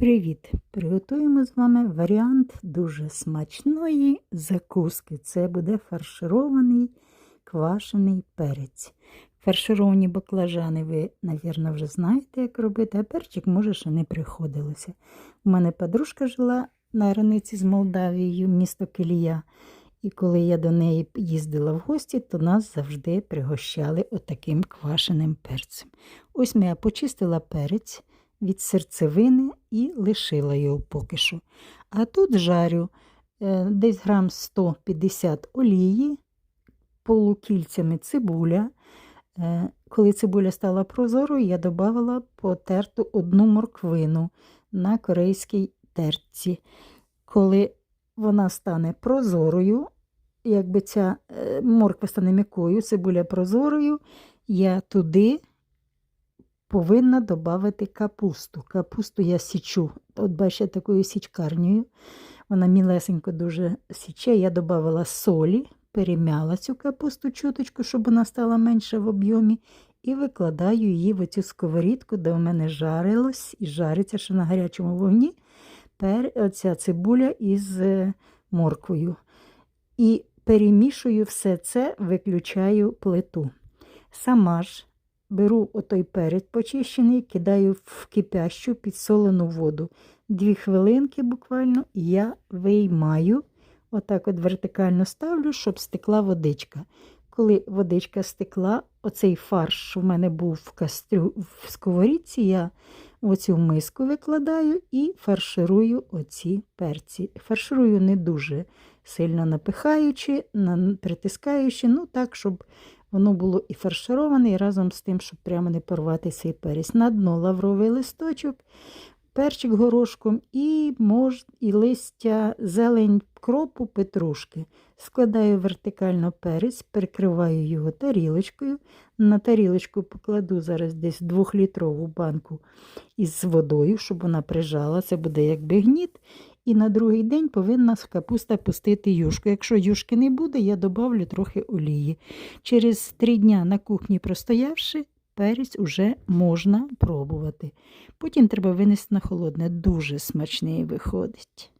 Привіт! Приготуємо з вами варіант дуже смачної закуски. Це буде фарширований квашений перець. Фаршировані баклажани ви, мабуть, вже знаєте, як робити, а перчик може ще не приходилося. У мене подружка жила на границі з Молдавією, місто Килія. І коли я до неї їздила в гості, то нас завжди пригощали отаким квашеним перцем. Ось я почистила перець від серцевини і лишила його поки що. А тут жарю е, десь грам 150 олії, полукільцями цибуля. Е, Коли цибуля стала прозорою, я додавала потерту одну морквину на корейській терці. Коли вона стане прозорою, якби ця е, морква стане м'якою, цибуля прозорою, я туди повинна додати капусту. Капусту я січу, от бачите, такою січкарнею. Вона мілесенько дуже січе. Я додавала солі, перемяла цю капусту чуточку, щоб вона стала менше в об'ємі. І викладаю її в оцю сковорідку, де у мене жарилось і жариться, що на гарячому вогні. Пер, оця цибуля із е, морквою. І перемішую все це, виключаю плиту. Сама ж беру отой перець почищений, кидаю в кипящу підсолену воду. Дві хвилинки буквально я виймаю, отак от вертикально ставлю, щоб стекла водичка. Коли водичка стекла, оцей фарш, що в мене був в кастрю в сковорідці, я оцю миску викладаю і фарширую оці перці. Фарширую не дуже сильно напихаючи, притискаючи, ну так, щоб Воно було і фаршироване, і разом з тим, щоб прямо не порвати цей перець. На дно лавровий листочок, перчик горошком і мож, і листя, зелень кропу, петрушки. Складаю вертикально перець, перекриваю його тарілочкою. На тарілочку покладу зараз десь 2-літрову банку із водою, щоб вона прижала. Це буде якби гніт. І на другий день повинна капуста пустити юшку. Якщо юшки не буде, я додавлю трохи олії. Через три дня на кухні простоявши, перець уже можна пробувати. Потім треба винести на холодне, дуже смачний виходить.